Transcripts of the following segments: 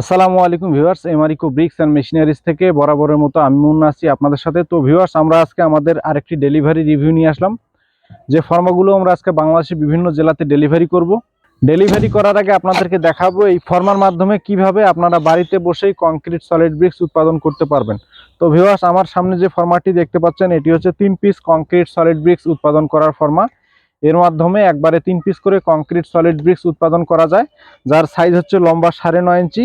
আসসালামু আলাইকুম ভিউয়ার্স এমারিকো ব্রিক্স অ্যান্ড মেশিনারিজ থেকে বরাবরের মতো আমি মুন্না আছি আপনাদের সাথে। তো ভিউয়ার্স, আমরা আজকে আমাদের আরেকটি ডেলিভারি রিভিউ নিয়ে আসলাম। যে ফর্মাগুলো আমরা আজকে বাংলাদেশের বিভিন্ন জেলাতে ডেলিভারি করব। ডেলিভারি করার আগে আপনাদেরকে দেখাবো এই ফর্মার মাধ্যমে কীভাবে আপনারা বাড়িতে বসেই কংক্রিট সলিড ব্রিক্স উৎপাদন করতে পারবেন। তো ভিউয়ার্স, আমার সামনে যে ফর্মাটি দেখতে পাচ্ছেন, এটি হচ্ছে তিন পিস কংক্রিট সলিড ব্রিক্স উৎপাদন করার ফর্মা। এর মাধ্যমে একবারে তিন পিস করে কংক্রিট সলিড ব্রিক্স উৎপাদন করা যায়, যার সাইজ হচ্ছে লম্বা সাড়ে নয় ইঞ্চি।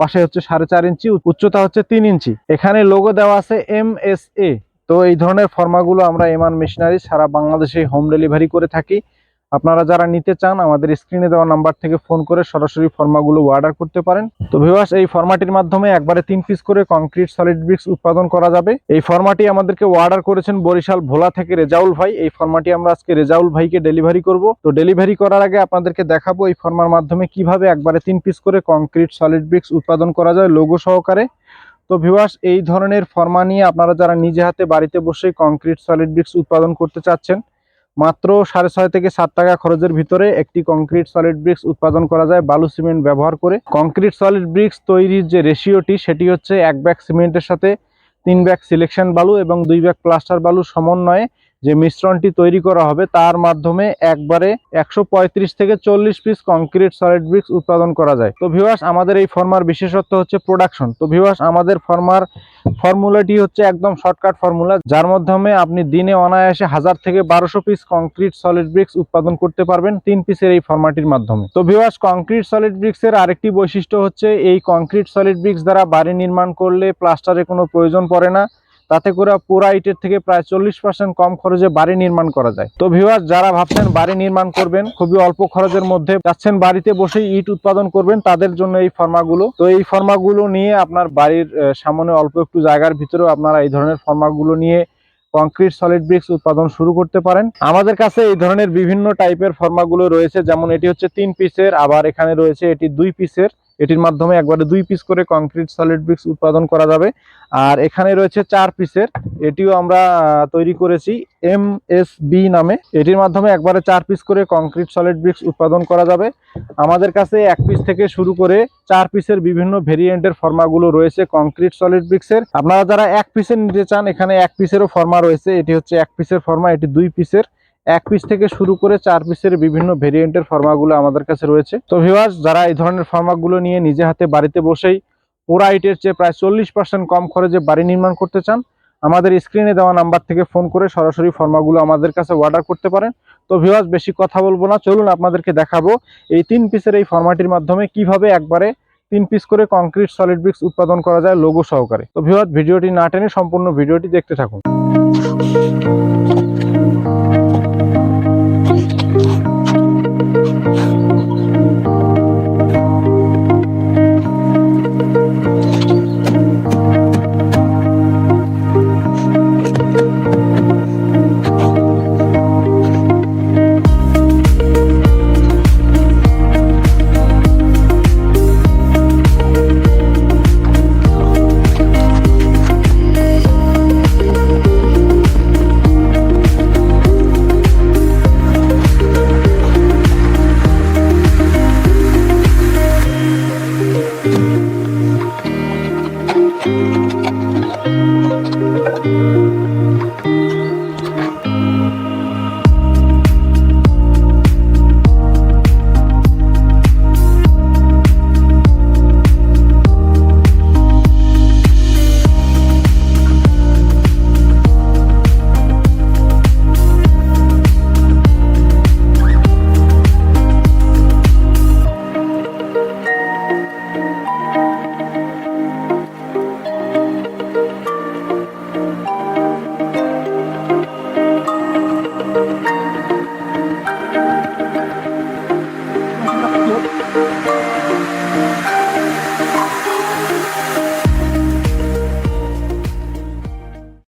পাশে হচ্ছে সাড়ে চার ইঞ্চি উচ্চতা হচ্ছে তিন ইঞ্চি। এখানে লোগো দেওয়া আছে এম এস এ তো এই ধরনের ফর্মাগুলো আমরা এমান মেশিনারি সারা বাংলাদেশে হোম ডেলিভারি করে থাকি। আপনারা যারা নিতে চান, আমাদের স্ক্রিনে দেওয়া নাম্বার থেকে ফোন করে সরাসরি ফর্মাগুলো অর্ডার করতে পারেন। তো ভিউয়ার্স এই ফর্মাটির মাধ্যমে একবারে তিন পিস করে কংক্রিট সলিড ব্রিক্স উৎপাদন করা যাবে। এই ফর্মাটি আমাদেরকে অর্ডার করেছেন বরিশাল ভোলা থেকে রেজাউল ভাই। এই ফর্মাটি আমরা আজকে রেজাউল ভাইকে ডেলিভারি করব। তো ডেলিভারি করার আগে আপনাদেরকে দেখাবো এই ফর্মার মাধ্যমে কীভাবে একবারে তিন পিস করে কংক্রিট সলিড ব্রিক্স উৎপাদন করা যায় লোগো সহকারে। তো ভিউয়ার্স এই ধরনের ফর্মা নিয়ে আপনারা যারা নিজে হাতে বাড়িতে বসেই কংক্রিট সলিড ব্রিক্স উৎপাদন করতে চাচ্ছেন মাত্র সাড়ে ছয় থেকে সাত টাকা খরচের ভিতরে একটি কংক্রিট সলিড ব্রিক্স উৎপাদন করা যায়, বালু সিমেন্ট ব্যবহার করে। কংক্রিট সলিড ব্রিক্স তৈরির যে রেশিওটি সেটি হচ্ছে এক ব্যাগ সিমেন্টের সাথে তিন ব্যাগ সিলেকশন বালু এবং দুই ব্যাগ প্লাস্টার বালু সমন্বয়ে যে মিশ্রণটি তৈরি করা হবে তার মাধ্যমে একবারে একশো পঁয়ত্রিশ থেকে চল্লিশ পিস কংক্রিট সলিড ব্রিক্স উৎপাদন করা যায়। তো ভিউয়ার্স আমাদের এই ফর্মার বিশেষত্ব হচ্ছে প্রোডাকশন তো ভিউয়ার্স আমাদের ফর্মার ফর্মুলাটি হচ্ছে একদম শর্টকাট ফর্মুলা যার মাধ্যমে আপনি দিনে অনায়াসে হাজার থেকে বারোশো পিস কংক্রিট সলিড ব্রিক্স উৎপাদন করতে পারবেন তিন পিসের এই ফর্মাটির মাধ্যমে। তো ভিউয়ার্স কংক্রিট সলিড ব্রিক্সের আরেকটি বৈশিষ্ট্য হচ্ছে এই কংক্রিট সলিড ব্রিক্স দ্বারা বাড়ি নির্মাণ করলে প্লাস্টারের কোনো প্রয়োজন পড়ে না। তাতে করে পুরা ইটের থেকে প্রায় চল্লিশ পার্সেন্ট কম খরচে বাড়ি নির্মাণ করা যায়। তো ভিউয়ার্স যারা ভাবছেন বাড়ি নির্মাণ করবেন, খুবই অল্প খরচের মধ্যে যাচ্ছেন বাড়িতে বসেই ইট উৎপাদন করবেন, তাদের জন্য এই ফর্মাগুলো। তো এই ফর্মাগুলো নিয়ে আপনার বাড়ির সামনে অল্প একটু জায়গার ভিতরেও আপনারা এই ধরনের ফর্মাগুলো নিয়ে কংক্রিট সলিড ব্রিক্স উৎপাদন শুরু করতে পারেন। আমাদের কাছে এই ধরনের বিভিন্ন টাইপের ফর্মাগুলো রয়েছে, যেমন এটি হচ্ছে তিন পিসের আবার এখানে রয়েছে এটি দুই পিসের এটির মাধ্যমে একবারে দুই পিস করে কংক্রিট সলিড ব্রিক্স উৎপাদন করা যাবে। আর এখানে রয়েছে চার পিসের এটিও আমরা তৈরি করেছি এম এস বি নামে। এটির মাধ্যমে একবারে চার পিস করে কংক্রিট সলিড ব্রিক্স উৎপাদন করা যাবে। আমাদের কাছে এক পিস থেকে শুরু করে চার পিসের বিভিন্ন ভেরিয়েন্টের ফর্মাগুলো রয়েছে কংক্রিট সলিড ব্রিক্সের আপনারা যারা এক পিসের নিতে চান, এখানে এক পিসেরও ফর্মা রয়েছে। এটি হচ্ছে এক পিসের ফর্মা এটি দুই পিসের এক পিস থেকে শুরু করে চার পিসের বিভিন্ন ভেরিয়েন্টের ফর্মাগুলো আমাদের কাছে রয়েছে। তো ভিউয়ার্স যারা এই ধরনের ফর্মাগুলো নিয়ে নিজে হাতে বাড়িতে বসেই পুরা ইটের চেয়ে প্রায় চল্লিশ পার্সেন্ট কম খরচে বাড়ি নির্মাণ করতে চান, আমাদের স্ক্রিনে দেওয়া নাম্বার থেকে ফোন করে সরাসরি ফর্মাগুলো আমাদের কাছে অর্ডার করতে পারেন। তো ভিউয়ার্স বেশি কথা বলব না, চলুন আপনাদেরকে দেখাবো এই তিন পিসের এই ফর্মাটির মাধ্যমে কীভাবে একবারে তিন পিস করে কংক্রিট সলিড ব্রিক্স উৎপাদন করা যায় লোগো সহকারে। তো ভিউয়ার্স ভিডিওটি না টেনে সম্পূর্ণ ভিডিওটি দেখতে থাকুন।